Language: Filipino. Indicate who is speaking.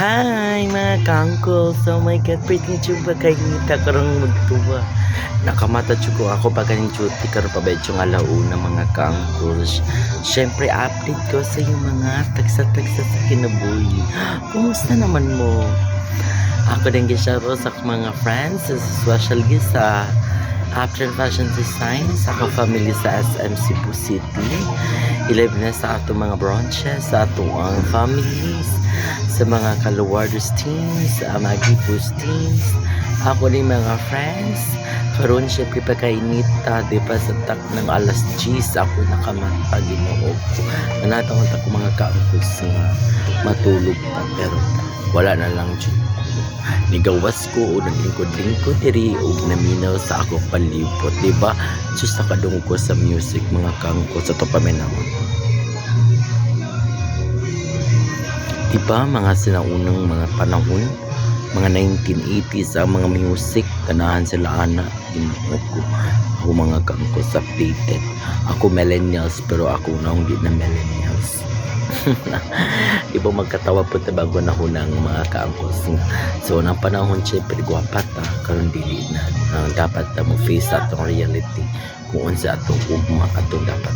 Speaker 1: Hi mga kangkol! So my god, pwede nyo ba kayo ngita karong magtuwa? Nakamata ko ako pag ganing duty karon pa medyo nga launa mga kangkol. Siyempre update ko sa yung mga tagsa-tagsa sa kinabuhi. Kumusta naman mo? Ako din gisyaro sa mga friends sa social guest sa After Fashion Design sa akong family sa SM Cebu City. Ilib na sa ato mga branches, sa ato ang families, sa mga kaluwardos teams, sa mga gipos teams, ako din mga friends. Karon syempre pagkainita, di ba sa tak ng alas 10 ako nakamata ginoo ko. Manatang ko mga kaangkos nga matulog pa pero wala na lang dyan. Nigawas ko o naglingkod-lingkod diri o naminaw sa ako palibot, di ba? Diyos nakadung ko sa music mga kangko sa to paminahon. Di ba mga sinaunang mga panahon, mga 1980s ang mga music, ganahan sila ana, ginoo ko. Ako mga kangko sa updated. Ako millennials pero ako na hindi na millennials. Di ba magkatawa po ta bago na hunang mga kaangkos nga. So, nang panahon syempre guwapat ta karon dili na ang dapat ta mo face atong reality kung unsa atong ugma atong dapat